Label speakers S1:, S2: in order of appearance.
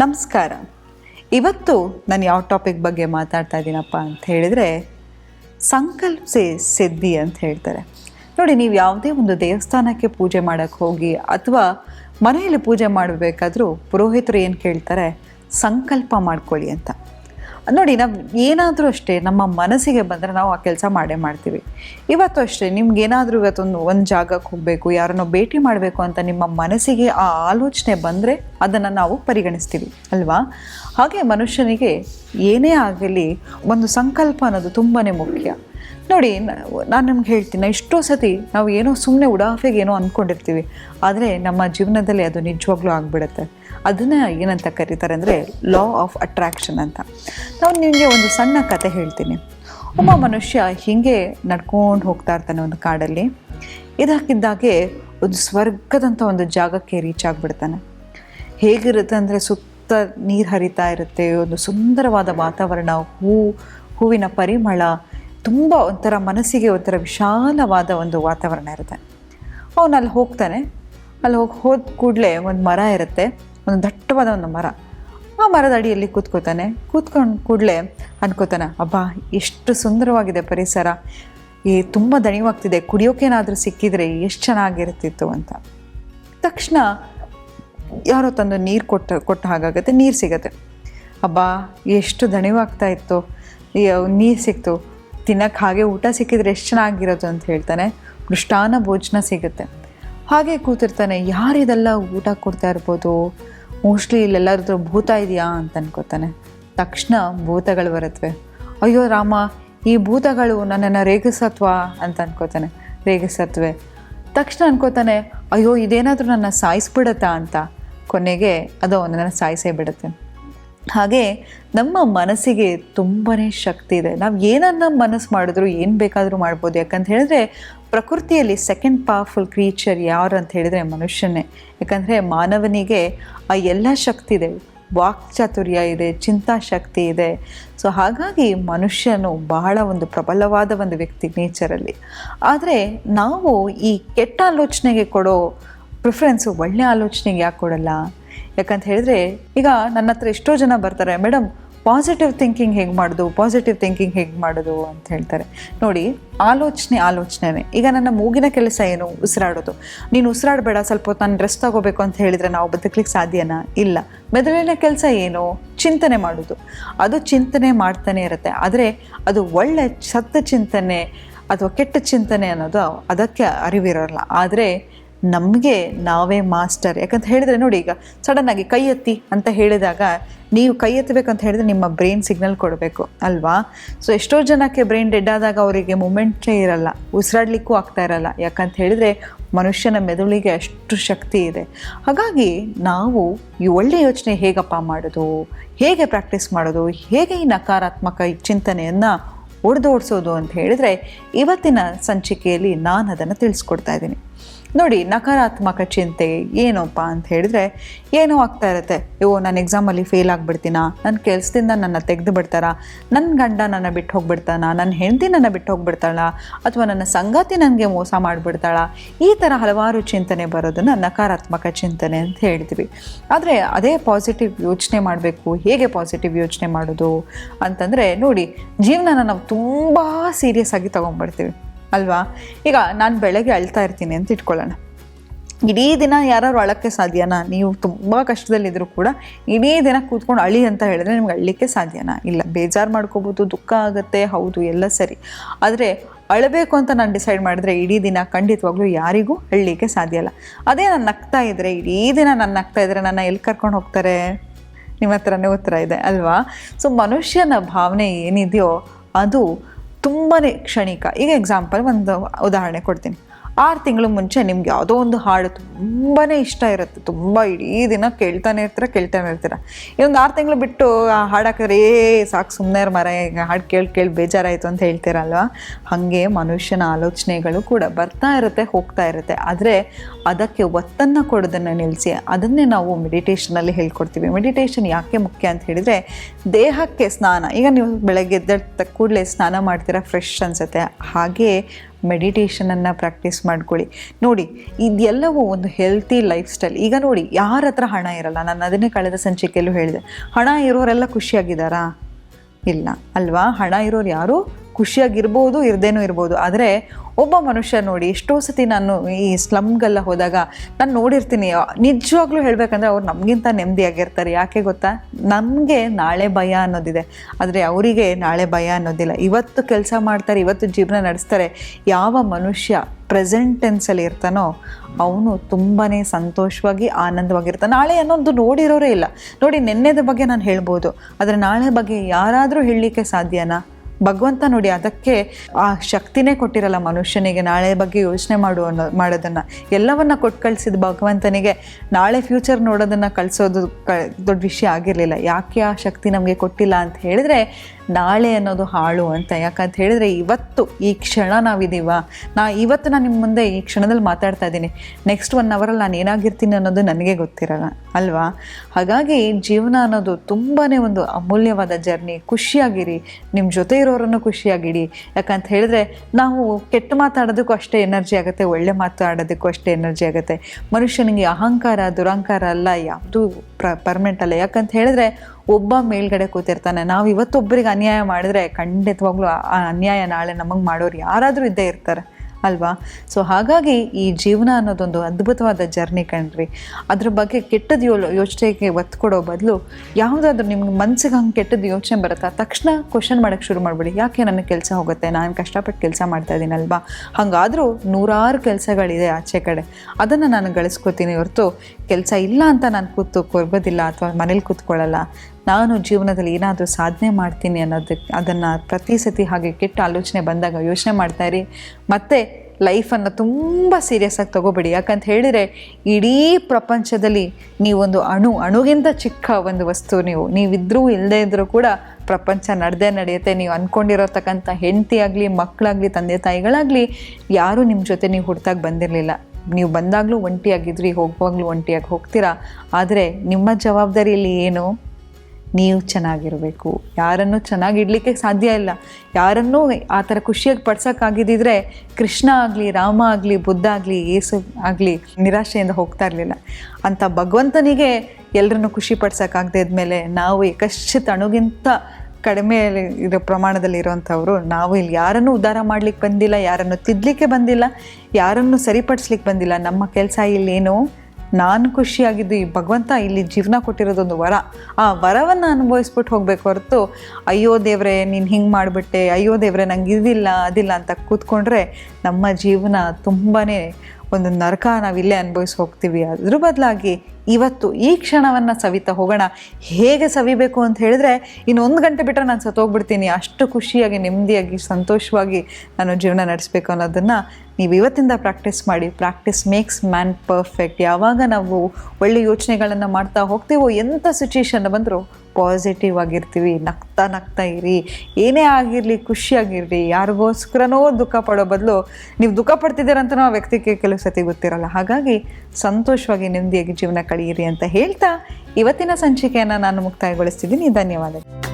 S1: ನಮಸ್ಕಾರ. ಇವತ್ತು ನಾನು ಯಾವ ಟಾಪಿಕ್ ಬಗ್ಗೆ ಮಾತಾಡ್ತಾ ಇದ್ದೀನಪ್ಪ ಅಂತ ಹೇಳಿದರೆ ಸಂಕಲ್ಪಿಸಿ ಸಿದ್ಧಿ ಅಂತ ಹೇಳ್ತಾರೆ. ನೋಡಿ, ನೀವು ಯಾವುದೇ ಒಂದು ದೇವಸ್ಥಾನಕ್ಕೆ ಪೂಜೆ ಮಾಡೋಕ್ಕೆ ಹೋಗಿ ಅಥವಾ ಮನೆಯಲ್ಲಿ ಪೂಜೆ ಮಾಡಬೇಕಾದ್ರೂ ಪುರೋಹಿತರು ಏನು ಕೇಳ್ತಾರೆ, ಸಂಕಲ್ಪ ಮಾಡ್ಕೊಳ್ಳಿ ಅಂತ. ನೋಡಿ, ನಾವು ಏನಾದರೂ ಅಷ್ಟೇ ನಮ್ಮ ಮನಸ್ಸಿಗೆ ಬಂದರೆ ನಾವು ಆ ಕೆಲಸ ಮಾಡೇ ಮಾಡ್ತೀವಿ. ಇವತ್ತು ಅಷ್ಟೇ, ನಿಮ್ಗೆ ಏನಾದರೂ ಇವತ್ತೊಂದು ಒಂದು ಜಾಗಕ್ಕೆ ಹೋಗಬೇಕು, ಯಾರನ್ನೋ ಭೇಟಿ ಮಾಡಬೇಕು ಅಂತ ನಿಮ್ಮ ಮನಸ್ಸಿಗೆ ಆ ಆಲೋಚನೆ ಬಂದರೆ ಅದನ್ನು ನಾವು ಪರಿಗಣಿಸ್ತೀವಿ, ಅಲ್ವಾ? ಹಾಗೆ ಮನುಷ್ಯನಿಗೆ ಏನೇ ಆಗಲಿ ಒಂದು ಸಂಕಲ್ಪ ಅನ್ನೋದು ತುಂಬಾ ಮುಖ್ಯ. ನೋಡಿ ನಾನು ನಿಮ್ಗೆ ಹೇಳ್ತೀನಿ, ಎಷ್ಟೋ ಸತಿ ನಾವು ಏನೋ ಸುಮ್ಮನೆ ಉಡಾಫೆಗೆ ಏನೋ ಅಂದ್ಕೊಂಡಿರ್ತೀವಿ ಆದರೆ ನಮ್ಮ ಜೀವನದಲ್ಲಿ ಅದು ನಿಜವಾಗ್ಲೂ ಆಗಿಬಿಡುತ್ತೆ. ಅದನ್ನು ಏನಂತ ಕರೀತಾರೆ ಅಂದರೆ ಲಾ ಆಫ್ ಅಟ್ರಾಕ್ಷನ್ ಅಂತ. ನಾವು ನಿಮಗೆ ಒಂದು ಸಣ್ಣ ಕತೆ ಹೇಳ್ತೀನಿ. ಒಬ್ಬ ಮನುಷ್ಯ ಹೀಗೆ ನಡ್ಕೊಂಡು ಹೋಗ್ತಾ ಇರ್ತಾನೆ ಒಂದು ಕಾಡಲ್ಲಿ. ಇದಾಕಿದ್ದಾಗೆ ಒಂದು ಸ್ವರ್ಗದಂಥ ಒಂದು ಜಾಗಕ್ಕೆ ರೀಚ್ ಆಗಿಬಿಡ್ತಾನೆ. ಹೇಗಿರುತ್ತೆ ಅಂದರೆ ಸುತ್ತ ನೀರು ಹರಿತಾ ಇರುತ್ತೆ, ಒಂದು ಸುಂದರವಾದ ವಾತಾವರಣ, ಹೂ, ಹೂವಿನ ಪರಿಮಳ, ತುಂಬ ಒಂಥರ ಮನಸ್ಸಿಗೆ ಒಂಥರ ವಿಶಾಲವಾದ ಒಂದು ವಾತಾವರಣ ಇರುತ್ತೆ. ಅವನು ಅಲ್ಲಿ ಹೋಗ್ತಾನೆ. ಅಲ್ಲಿ ಹೋಗಿ ಹೋದ ಕೂಡಲೇ ಒಂದು ಮರ ಇರುತ್ತೆ. ಒಂದು ದಟ್ಟವಾದ ಒಂದು ಮರ. ಆ ಮರದ ಅಡಿಯಲ್ಲಿ ಕೂತ್ಕೋತಾನೆ ಕೂತ್ಕೊಂಡು ಕೂಡಲೇ ಅನ್ಕೋತಾನೆ, ಅಬ್ಬಾ, ಎಷ್ಟು ಸುಂದರವಾಗಿದೆ ಪರಿಸರ. ಈ ತುಂಬ ದಣಿವಾಗ್ತಿದೆ. ಕುಡಿಯೋಕೇನಾದರೂ ಸಿಕ್ಕಿದರೆ ಎಷ್ಟು ಚೆನ್ನಾಗಿರ್ತಿತ್ತು ಅಂತ. ತಕ್ಷಣ ಯಾರೋ ತಂದು ನೀರು ಕೊಟ್ಟ ಕೊಟ್ಟ ಹಾಗಾಗತ್ತೆ. ನೀರು ಸಿಗತ್ತೆ. ಅಬ್ಬಾ, ಎಷ್ಟು ದಣಿವಾಗ್ತಾ ಇತ್ತು. ನೀರು ಸಿಕ್ತು. ತಿನ್ನಕ್ಕೆ ಹಾಗೆ ಊಟ ಸಿಕ್ಕಿದ್ರೆ ಎಷ್ಟು ಚೆನ್ನಾಗಿರೋದು ಅಂತ ಹೇಳ್ತಾನೆ. ಮೃಷ್ಟಾನ ಭೋಜನ ಸಿಗುತ್ತೆ. ಹಾಗೆ ಕೂತಿರ್ತಾನೆ. ಯಾರಿದೆಲ್ಲ ಊಟ ಕೊಡ್ತಾ ಇರ್ಬೋದು? ಮೋಸ್ಟ್ಲಿ ಇಲ್ಲೆಲ್ಲರ ಹತ್ರ ಭೂತ ಇದೆಯಾ ಅಂತ ಅನ್ಕೋತಾನೆ. ತಕ್ಷಣ ಭೂತಗಳು ಬರುತ್ತವೆ ಅಯ್ಯೋ ರಾಮ, ಈ ಭೂತಗಳು ನನ್ನನ್ನು ರೇಗಿಸತ್ವಾ ಅಂತ ಅನ್ಕೋತಾನೆ. ರೇಗಿಸತ್ವೆ. ತಕ್ಷಣ ಅನ್ಕೋತಾನೆ, ಅಯ್ಯೋ ಇದೇನಾದರೂ ನನ್ನ ಸಾಯಿಸ್ಬಿಡತ್ತಾ ಅಂತ. ಕೊನೆಗೆ ಅದು ಅವನನ್ನು ಸಾಯಿಸೇ ಬಿಡುತ್ತೆ. ಹಾಗೆ ನಮ್ಮ ಮನಸ್ಸಿಗೆ ತುಂಬಾ ಶಕ್ತಿ ಇದೆ. ನಾವು ಏನನ್ನ ಮನಸ್ಸು ಮಾಡಿದ್ರು ಏನು ಬೇಕಾದರೂ ಮಾಡ್ಬೋದು. ಯಾಕಂತ ಹೇಳಿದ್ರೆ ಪ್ರಕೃತಿಯಲ್ಲಿ ಸೆಕೆಂಡ್ ಪವರ್ಫುಲ್ ಕ್ರೀಚರ್ ಯಾರು ಅಂತ ಹೇಳಿದರೆ ಮನುಷ್ಯನೇ. ಯಾಕಂದರೆ ಮಾನವನಿಗೆ ಆ ಎಲ್ಲ ಶಕ್ತಿ ಇದೆ. ವಾಕ್ಚಾತುರ್ಯ ಇದೆ ಚಿಂತಾಶಕ್ತಿ ಇದೆ. ಸೊ ಹಾಗಾಗಿ ಮನುಷ್ಯನು ಬಹಳ ಒಂದು ಪ್ರಬಲವಾದ ಒಂದು ವ್ಯಕ್ತಿ ನೇಚರಲ್ಲಿ ಆದರೆ ನಾವು ಈ ಕೆಟ್ಟ ಆಲೋಚನೆಗೆ ಕೊಡೋ ಪ್ರಿಫರೆನ್ಸು ಒಳ್ಳೆ ಆಲೋಚನೆಗೆ ಯಾಕೆ ಕೊಡಲ್ಲ? ಯಾಕಂತ ಹೇಳಿದ್ರೆ ಈಗ ನನ್ನ ಹತ್ರ ಎಷ್ಟೋ ಜನ ಬರ್ತಾರೆ ಮೇಡಮ್ ಪಾಸಿಟಿವ್ ಥಿಂಕಿಂಗ್ ಹೇಗೆ ಮಾಡೋದು? ಪಾಸಿಟಿವ್ ಥಿಂಕಿಂಗ್ ಹೇಗೆ ಮಾಡೋದು ಅಂತ ಹೇಳ್ತಾರೆ. ನೋಡಿ, ಆಲೋಚನೆ ಆಲೋಚನೆನೇ. ಈಗ ನನ್ನ ಮೂಗಿನ ಕೆಲಸ ಏನು? ಉಸಿರಾಡೋದು. ನೀನು ಉಸಿರಾಡಬೇಡ, ಸ್ವಲ್ಪ ಹೊತ್ತು ನಾನು ರೆಸ್ಟ್ ತಗೋಬೇಕು ಅಂತ ಹೇಳಿದರೆ ನಾವು ಬದುಕಲಿಕ್ಕೆ ಸಾಧ್ಯನಾ? ಇಲ್ಲ. ಮೆದುಳಿನ ಕೆಲಸ ಏನು? ಚಿಂತನೆ ಮಾಡೋದು. ಅದು ಚಿಂತನೆ ಮಾಡ್ತಾನೆ ಇರುತ್ತೆ. ಆದರೆ ಅದು ಒಳ್ಳೆ ಸತ್ತ ಚಿಂತನೆ ಅಥವಾ ಕೆಟ್ಟ ಚಿಂತನೆ ಅನ್ನೋದು ಅದಕ್ಕೆ ಅರಿವಿರೋಲ್ಲ. ಆದರೆ ನಮಗೆ ನಾವೇ ಮಾಸ್ಟರ್. ಯಾಕಂತ ಹೇಳಿದರೆ ನೋಡಿ ಈಗ ಸಡನ್ನಾಗಿ ಕೈ ಎತ್ತಿ ಅಂತ ಹೇಳಿದಾಗ ನೀವು ಕೈ ಎತ್ತಬೇಕಂತ ಹೇಳಿದ್ರೆ ನಿಮ್ಮ ಬ್ರೈನ್ ಸಿಗ್ನಲ್ ಕೊಡಬೇಕು, ಅಲ್ವಾ? ಸೊ ಎಷ್ಟೋ ಜನಕ್ಕೆ ಬ್ರೈನ್ ಡೆಡ್ ಆದಾಗ ಅವರಿಗೆ ಮೂಮೆಂಟೇ ಇರಲ್ಲ, ಉಸಿರಾಡಲಿಕ್ಕೂ ಆಗ್ತಾ ಇರಲ್ಲ. ಯಾಕಂತ ಹೇಳಿದರೆ ಮನುಷ್ಯನ ಮೆದುಳಿಗೆ ಅಷ್ಟು ಶಕ್ತಿ ಇದೆ. ಹಾಗಾಗಿ ನಾವು ಈ ಒಳ್ಳೆಯ ಯೋಚನೆ ಹೇಗಪ್ಪ ಮಾಡೋದು, ಹೇಗೆ ಪ್ರಾಕ್ಟೀಸ್ ಮಾಡೋದು, ಹೇಗೆ ಈ ನಕಾರಾತ್ಮಕ ಚಿಂತನೆಯನ್ನು ಒಡೆದೋಡಿಸೋದು ಅಂತ ಹೇಳಿದರೆ ಇವತ್ತಿನ ಸಂಚಿಕೆಯಲ್ಲಿ ನಾನು ಅದನ್ನು ತಿಳಿಸ್ಕೊಡ್ತಾ ಇದ್ದೀನಿ. ನೋಡಿ, ನಕಾರಾತ್ಮಕ ಚಿಂತೆ ಏನಪ್ಪ ಅಂತ ಹೇಳಿದ್ರೆ, ಏನೋ ಆಗ್ತಾ ಇರುತ್ತೆ. ಇವು ನಾನು ಎಕ್ಸಾಮಲ್ಲಿ ಫೇಲ್ ಆಗಿಬಿಡ್ತೀನಾ? ನನ್ನ ಕೆಲಸದಿಂದ ನನ್ನ ತೆಗೆದು ಬಿಡ್ತಾರ? ನನ್ನ ಗಂಡ ನನ್ನ ಬಿಟ್ಟು ಹೋಗ್ಬಿಡ್ತಾನ? ನನ್ನ ಹೆಂಡತಿ ನನ್ನ ಬಿಟ್ಟು ಹೋಗ್ಬಿಡ್ತಾಳ? ಅಥವಾ ನನ್ನ ಸಂಗಾತಿ ನನಗೆ ಮೋಸ ಮಾಡಿಬಿಡ್ತಾಳ? ಈ ಥರ ಹಲವಾರು ಚಿಂತನೆ ಬರೋದನ್ನು ನಕಾರಾತ್ಮಕ ಚಿಂತನೆ ಅಂತ ಹೇಳ್ತೀವಿ ಆದರೆ ಅದೇ ಪಾಸಿಟಿವ್ ಯೋಚನೆ ಮಾಡಬೇಕು. ಹೇಗೆ ಪಾಸಿಟಿವ್ ಯೋಚನೆ ಮಾಡೋದು? ಅಂತಂದರೆ, ನೋಡಿ, ಜೀವನನ ನಾವು ತುಂಬ ಸೀರಿಯಸ್ ಆಗಿ ತೊಗೊಂಡ್ಬಿಡ್ತೀವಿ. ಅಲ್ವಾ? ಈಗ ನಾನು ಬೆಳಗ್ಗೆ ಅಳ್ತಾ ಇರ್ತೀನಿ ಅಂತ ಇಟ್ಕೊಳ್ಳೋಣ. ಇಡೀ ದಿನ ಯಾರು ಅಳಕ್ಕೆ ಸಾಧ್ಯನಾ? ನೀವು ತುಂಬ ಕಷ್ಟದಲ್ಲಿದ್ದರೂ ಕೂಡ ಇಡೀ ದಿನ ಕೂತ್ಕೊಂಡು ಅಳಿ ಅಂತ ಹೇಳಿದ್ರೆ ನಿಮ್ಗೆ ಅಳ್ಳಿಕ್ಕೆ ಸಾಧ್ಯನಾ? ಇಲ್ಲ, ಬೇಜಾರು ಮಾಡ್ಕೋಬೋದು, ದುಃಖ ಆಗುತ್ತೆ, ಹೌದು, ಎಲ್ಲ ಸರಿ. ಆದರೆ ಅಳಬೇಕು ಅಂತ ನಾನು ಡಿಸೈಡ್ ಮಾಡಿದ್ರೆ ಇಡೀ ದಿನ ಖಂಡಿತವಾಗ್ಲೂ ಯಾರಿಗೂ ಅಳ್ಲಿಕ್ಕೆ ಸಾಧ್ಯ ಇಲ್ಲ ಅದೇ ನಾನು ನಗ್ತಾ ಇದ್ದರೆ ಇಡೀ ದಿನ ನಾನು ನಗ್ತಾ ಇದ್ದರೆ ನನ್ನ ಎಲ್ಲಿ ಕರ್ಕೊಂಡು ಹೋಗ್ತಾರೆ? ನಿಮ್ಮ ಹತ್ರನೇ ಉತ್ತರ ಇದೆ, ಅಲ್ವಾ? ಸೊ ಮನುಷ್ಯನ ಭಾವನೆ ಏನಿದೆಯೋ ಅದು ತುಂಬಾ ಕ್ಷಣಿಕ. ಈಗ ಎಕ್ಸಾಂಪಲ್ ಒಂದು ಉದಾಹರಣೆ ಕೊಡ್ತೀನಿ. ಆರು ತಿಂಗಳು ಮುಂಚೆ ನಿಮ್ಗೆ ಯಾವುದೋ ಒಂದು ಹಾಡು ತುಂಬಾ ಇಷ್ಟ ಇರುತ್ತೆ. ತುಂಬ ಇಡೀ ದಿನ ಕೇಳ್ತಾನೆ ಇರ್ತೀರ ಕೇಳ್ತಾನೆ ಇರ್ತೀರ. ಇನ್ನೊಂದು ಆರು ತಿಂಗಳು ಬಿಟ್ಟು ಆ ಹಾಡು ಹಾಕಿದ್ರೆ, ಏ, ಸಾಕು ಸುಮ್ಮನೆ ಮರ ಹಾಡು ಕೇಳಿ ಕೇಳಿ ಬೇಜಾರಾಯಿತು ಅಂತ ಹೇಳ್ತೀರಲ್ವ? ಹಾಗೆ ಮನುಷ್ಯನ ಆಲೋಚನೆಗಳು ಕೂಡ ಬರ್ತಾ ಇರುತ್ತೆ, ಹೋಗ್ತಾ ಇರುತ್ತೆ. ಆದರೆ ಅದಕ್ಕೆ ಒತ್ತನ್ನು ಕೊಡೋದನ್ನು ನಿಲ್ಲಿಸಿ ಅದನ್ನೇ ನಾವು ಮೆಡಿಟೇಷನಲ್ಲಿ ಹೇಳ್ಕೊಡ್ತೀವಿ. ಮೆಡಿಟೇಷನ್ ಯಾಕೆ ಮುಖ್ಯ ಅಂತ ಹೇಳಿದರೆ, ದೇಹಕ್ಕೆ ಸ್ನಾನ, ಈಗ ನೀವು ಬೆಳಗ್ಗೆ ಎದ್ದ ಕೂಡಲೇ ಸ್ನಾನ ಮಾಡ್ತೀರಾ ಫ್ರೆಶ್ ಅನಿಸುತ್ತೆ. ಹಾಗೆ ಮೆಡಿಟೇಷನನ್ನು ಪ್ರಾಕ್ಟೀಸ್ ಮಾಡ್ಕೊಳ್ಳಿ. ನೋಡಿ, ಇದೆಲ್ಲವೂ ಒಂದು ಹೆಲ್ತಿ ಲೈಫ್ ಸ್ಟೈಲ್ ಈಗ ನೋಡಿ, ಯಾರ ಹತ್ರ ಹಣ ಇರಲ್ಲ? ನಾನು ಅದನ್ನೇ ಕಳೆದ ಸಂಚಿಕೆಯಲ್ಲೂ ಹೇಳಿದೆ. ಹಣ ಇರೋರೆಲ್ಲ ಖುಷಿಯಾಗಿದ್ದಾರಾ? ಇಲ್ಲ. ಅಲ್ವಾ? ಹಣ ಇರೋರು ಯಾರು? ಖುಷಿಯಾಗಿರ್ಬೋದು, ಇರದೇನೂ ಇರ್ಬೋದು. ಆದರೆ ಒಬ್ಬ ಮನುಷ್ಯ ನೋಡಿ ಎಷ್ಟೋ ಸತಿ ನಾನು ಈ ಸ್ಲಮ್ಗೆಲ್ಲ ಹೋದಾಗ ನಾನು ನೋಡಿರ್ತೀನಿ, ನಿಜವಾಗ್ಲೂ ಹೇಳಬೇಕಂದ್ರೆ ಅವ್ರು ನಮಗಿಂತ ನೆಮ್ಮದಿಯಾಗಿರ್ತಾರೆ. ಯಾಕೆ ಗೊತ್ತಾ? ನಮಗೆ ನಾಳೆ ಭಯ ಅನ್ನೋದಿದೆ. ಆದರೆ ಅವರಿಗೆ ನಾಳೆ ಭಯ ಅನ್ನೋದಿಲ್ಲ. ಇವತ್ತು ಕೆಲಸ ಮಾಡ್ತಾರೆ, ಇವತ್ತು ಜೀವನ ನಡೆಸ್ತಾರೆ. ಯಾವ ಮನುಷ್ಯ ಪ್ರೆಸೆಂಟ್ ಟೆನ್ಸಲ್ಲಿ ಇರ್ತಾನೋ ಅವನು ತುಂಬಾ ಸಂತೋಷವಾಗಿ, ಆನಂದವಾಗಿರ್ತಾನೆ. ನಾಳೆ ಅನ್ನೋದು ನೋಡಿರೋರೇ ಇಲ್ಲ. ನೋಡಿ, ನೆನ್ನೆದ ಬಗ್ಗೆ ನಾನು ಹೇಳ್ಬೋದು. ಆದರೆ ನಾಳೆ ಬಗ್ಗೆ ಯಾರಾದರೂ ಹೇಳಲಿಕ್ಕೆ ಸಾಧ್ಯನಾ? ಭಗವಂತ ನೋಡಿ ಅದಕ್ಕೆ ಆ ಶಕ್ತಿನೇ ಕೊಟ್ಟಿರಲ್ಲ ಮನುಷ್ಯನಿಗೆ ನಾಳೆ ಬಗ್ಗೆ ಯೋಚನೆ ಮಾಡುವ ಮಾಡೋದನ್ನು. ಎಲ್ಲವನ್ನ ಕೊಟ್ಟು ಕಳಿಸಿದ ಭಗವಂತನಿಗೆ ನಾಳೆ ಫ್ಯೂಚರ್ ನೋಡೋದನ್ನು ಕಳಿಸೋದು ಕ ದೊಡ್ಡ ವಿಷಯ ಆಗಿರಲಿಲ್ಲ. ಯಾಕೆ ಆ ಶಕ್ತಿ ನಮಗೆ ಕೊಟ್ಟಿಲ್ಲ ಅಂತ ಹೇಳಿದ್ರೆ ನಾಳೆ ಅನ್ನೋದು ಹಾಳು ಅಂತ. ಯಾಕಂತ ಹೇಳಿದ್ರೆ ಇವತ್ತು, ಈ ಕ್ಷಣ ನಾವಿದ್ದೀವ ನಾ ಇವತ್ತು ನಾನು ನಿಮ್ಮ ಮುಂದೆ ಈ ಕ್ಷಣದಲ್ಲಿ ಮಾತಾಡ್ತಾ ಇದ್ದೀನಿ. ನೆಕ್ಸ್ಟ್ ಒನ್ ಅವರಲ್ಲಿ ನಾನು ಏನಾಗಿರ್ತೀನಿ ಅನ್ನೋದು ನನಗೆ ಗೊತ್ತಿರಲ್ಲ, ಅಲ್ವಾ? ಹಾಗಾಗಿ ಜೀವನ ಅನ್ನೋದು ತುಂಬಾ ಒಂದು ಅಮೂಲ್ಯವಾದ ಜರ್ನಿ. ಖುಷಿಯಾಗಿರಿ. ನಿಮ್ಮ ಜೊತೆ ಇರೋರನ್ನು ಖುಷಿಯಾಗಿಡಿ. ಯಾಕಂತ ಹೇಳಿದ್ರೆ ನಾವು ಕೆಟ್ಟ ಮಾತಾಡೋದಕ್ಕೂ ಅಷ್ಟೇ ಎನರ್ಜಿ ಆಗುತ್ತೆ, ಒಳ್ಳೆ ಮಾತಾಡೋದಕ್ಕೂ ಅಷ್ಟೇ ಎನರ್ಜಿ ಆಗುತ್ತೆ. ಮನುಷ್ಯನಿಗೆ ಅಹಂಕಾರ ದುರಹಂಕಾರ ಅಲ್ಲ, ಯಾವುದು ಪ್ರ ಪರ್ಮನೆಂಟ್ ಅಲ್ಲ. ಯಾಕಂತ ಹೇಳಿದ್ರೆ ಒಬ್ಬ ಮೇಲ್ಗಡೆ ಕೂತಿರ್ತಾನೆ. ನಾವು ಇವತ್ತೊಬ್ಬರಿಗೆ ಅನ್ಯಾಯ ಮಾಡಿದ್ರೆ ಖಂಡಿತವಾಗ್ಲೂ ಆ ಅನ್ಯಾಯ ನಾಳೆ ನಮಗೆ ಮಾಡೋರು ಯಾರಾದರೂ ಇದ್ದೇ ಇರ್ತಾರೆ ಅಲ್ವಾ? ಸೊ ಹಾಗಾಗಿ ಈ ಜೀವನ ಅನ್ನೋದೊಂದು ಅದ್ಭುತವಾದ ಜರ್ನಿ ಕಣ್ರಿ. ಅದ್ರ ಬಗ್ಗೆ ಕೆಟ್ಟದ್ದು ಯೋ ಯೋಚನೆಗೆ ಒತ್ತು ಕೊಡೋ ಬದಲು ಯಾವುದಾದ್ರೂ ನಿಮ್ಗೆ ಮನ್ಸಿಗೆ ಹಂಗೆ ಕೆಟ್ಟದ್ದು ಯೋಚನೆ ಬರುತ್ತಾ? ತಕ್ಷಣ ಕ್ವಶನ್ ಮಾಡೋಕ್ಕೆ ಶುರು ಮಾಡಿಬಿಡಿ. ಯಾಕೆ ನನಗೆ ಕೆಲಸ ಹೋಗುತ್ತೆ? ನಾನು ಕಷ್ಟಪಟ್ಟು ಕೆಲಸ ಮಾಡ್ತಾ ಇದ್ದೀನಲ್ವಾ ಹಾಗಾದರೂ ನೂರಾರು ಕೆಲಸಗಳಿದೆ ಆಚೆ ಕಡೆ. ಅದನ್ನು ನಾನು ಗಳಿಸ್ಕೋತೀನಿ ಹೊರತು ಕೆಲಸ ಇಲ್ಲ ಅಂತ ನಾನು ಕೂತು ಕೊರ್ಬೋದಿಲ್ಲ ಅಥವಾ ಮನೇಲಿ ಕೂತ್ಕೊಳ್ಳಲ್ಲ. ನಾನು ಜೀವನದಲ್ಲಿ ಏನಾದರೂ ಸಾಧನೆ ಮಾಡ್ತೀನಿ ಅನ್ನೋದಕ್ಕೆ ಅದನ್ನು ಪ್ರತಿ ಸತಿ ಹಾಗೆ ಕೆಟ್ಟ ಆಲೋಚನೆ ಬಂದಾಗ ಯೋಚನೆ ಮಾಡ್ತಾ ಇರಿ. ಮತ್ತು ಲೈಫನ್ನು ತುಂಬ ಸೀರಿಯಸ್ ಆಗಿ ತೊಗೋಬೇಡಿ. ಯಾಕಂತ ಹೇಳಿದರೆ ಇಡೀ ಪ್ರಪಂಚದಲ್ಲಿ ನೀವೊಂದು ಅಣು ಅಣುಗಿಂತ ಚಿಕ್ಕ ಒಂದು ವಸ್ತು ನೀವು. ನೀವಿದ್ರೂ ಇಲ್ಲದೇ ಇದ್ದರೂ ಕೂಡ ಪ್ರಪಂಚ ನಡೆದೇ ನಡೆಯುತ್ತೆ. ನೀವು ಅಂದ್ಕೊಂಡಿರೋತಕ್ಕಂಥ ಹೆಂಡತಿ ಆಗಲಿ ಮಕ್ಕಳಾಗಲಿ ತಂದೆ ತಾಯಿಗಳಾಗಲಿ, ಯಾರೂ ನಿಮ್ಮ ಜೊತೆ ನೀವು ಹುಡ್ತಾಗ ಬಂದಿರಲಿಲ್ಲ. ನೀವು ಬಂದಾಗಲೂ ಒಂಟಿಯಾಗಿದ್ರಿ, ಹೋಗುವಾಗಲೂ ಒಂಟಿಯಾಗಿ ಹೋಗ್ತೀರಾ. ಆದರೆ ನಿಮ್ಮ ಜವಾಬ್ದಾರಿಯಲ್ಲಿ ಏನು? ನೀವು ಚೆನ್ನಾಗಿರಬೇಕು. ಯಾರನ್ನು ಚೆನ್ನಾಗಿಡ್ಲಿಕ್ಕೆ ಸಾಧ್ಯ ಇಲ್ಲ. ಯಾರನ್ನೂ ಆ ಥರ ಖುಷಿಯಾಗಿ ಪಡ್ಸೋಕ್ಕಾಗಿದ್ದಿದ್ರೆ ಕೃಷ್ಣ ಆಗಲಿ, ರಾಮ ಆಗಲಿ, ಬುದ್ಧ ಆಗಲಿ ಯೇಸು ಆಗಲಿ ನಿರಾಶೆಯಿಂದ ಹೋಗ್ತಾ ಇರಲಿಲ್ಲ. ಅಂಥ ಭಗವಂತನಿಗೆ ಎಲ್ಲರನ್ನು ಖುಷಿ ಪಡ್ಸೋಕ್ಕಾಗದೇ ಇದ್ಮೇಲೆ ನಾವು ಯಕಶ್ಚಿತ್ ಅಣುಗಿಂತ ಕಡಿಮೆ ಇರೋ ಪ್ರಮಾಣದಲ್ಲಿ ಇರೋವಂಥವ್ರು ನಾವು ಇಲ್ಲಿ ಯಾರನ್ನು ಉದ್ಧಾರ ಮಾಡ್ಲಿಕ್ಕೆ ಬಂದಿಲ್ಲ, ಯಾರನ್ನು ತಿದ್ದಲಿಕ್ಕೆ ಬಂದಿಲ್ಲ, ಯಾರನ್ನು ಸರಿಪಡಿಸ್ಲಿಕ್ಕೆ ಬಂದಿಲ್ಲ. ನಮ್ಮ ಕೆಲಸ ಇಲ್ಲೇನು? ನಾನು ಖುಷಿಯಾಗಿದ್ದು ಈ ಭಗವಂತ ಇಲ್ಲಿ ಜೀವನ ಕೊಟ್ಟಿರೋದೊಂದು ವರ. ಆ ವರವನ್ನು ಅನುಭವಿಸ್ಬಿಟ್ಟು ಹೋಗ್ಬೇಕು ಹೊರತು, ಅಯ್ಯೋ ದೇವ್ರೆ, ನೀನು ಹಿಂಗೆ ಮಾಡಿಬಿಟ್ಟೆ, ಅಯ್ಯೋ ದೇವ್ರೆ, ನಂಗೆ ಇದಿಲ್ಲ, ಅದಿಲ್ಲ ಅಂತ ಕೂತ್ಕೊಂಡ್ರೆ ನಮ್ಮ ಜೀವನ ತುಂಬಾ ಒಂದು ನರಕ ನಾವು ಇಲ್ಲೇ ಅನುಭವಿಸಿ ಹೋಗ್ತೀವಿ. ಅದ್ರ ಬದಲಾಗಿ ಇವತ್ತು ಈ ಕ್ಷಣವನ್ನು ಸವಿತಾ ಹೋಗೋಣ. ಹೇಗೆ ಸವಿಬೇಕು ಅಂತ ಹೇಳಿದ್ರೆ, ಇನ್ನೊಂದು ಗಂಟೆ ಬಿಟ್ಟರೆ ನಾನು ಸತ್ತೋಗ್ಬಿಡ್ತೀನಿ. ಅಷ್ಟು ಖುಷಿಯಾಗಿ, ನೆಮ್ಮದಿಯಾಗಿ, ಸಂತೋಷವಾಗಿ ನಾನು ಜೀವನ ನಡೆಸಬೇಕು ಅನ್ನೋದನ್ನು ನೀವು ಇವತ್ತಿಂದ ಪ್ರಾಕ್ಟೀಸ್ ಮಾಡಿ ಪ್ರಾಕ್ಟೀಸ್ ಮೇಕ್ಸ್ ಮ್ಯಾನ್ ಪರ್ಫೆಕ್ಟ್ ಯಾವಾಗ ನಾವು ಒಳ್ಳೆ ಯೋಚನೆಗಳನ್ನು ಮಾಡ್ತಾ ಹೋಗ್ತೀವೋ ಎಂಥ ಸಿಚುಯೇಷನ್ ಬಂದರೂ ಪಾಸಿಟಿವ್ ಆಗಿರ್ತೀವಿ. ನಗ್ತಾ ನಗ್ತಾ ಇರಿ. ಏನೇ ಆಗಿರಲಿ ಖುಷಿಯಾಗಿರ್ರಿ ಯಾರಿಗೋಸ್ಕರನೋ ದುಃಖ ಪಡೋ ಬದಲು ನೀವು ದುಃಖ ಪಡ್ತಿದ್ದೀರಂತನೂ ಆ ವ್ಯಕ್ತಿಗೆ ಕೆಲವು ಸತಿ ಗೊತ್ತಿರಲ್ಲ. ಹಾಗಾಗಿ ಸಂತೋಷವಾಗಿ ನೆಮ್ಮದಿಯಾಗಿ ಜೀವನ ಕಳೆಯಿರಿ ಅಂತ ಹೇಳ್ತಾ ಇವತ್ತಿನ ಸಂಚಿಕೆಯನ್ನು ನಾನು ಮುಕ್ತಾಯಗೊಳಿಸ್ತಿದ್ದೀನಿ. ಧನ್ಯವಾದಗಳು.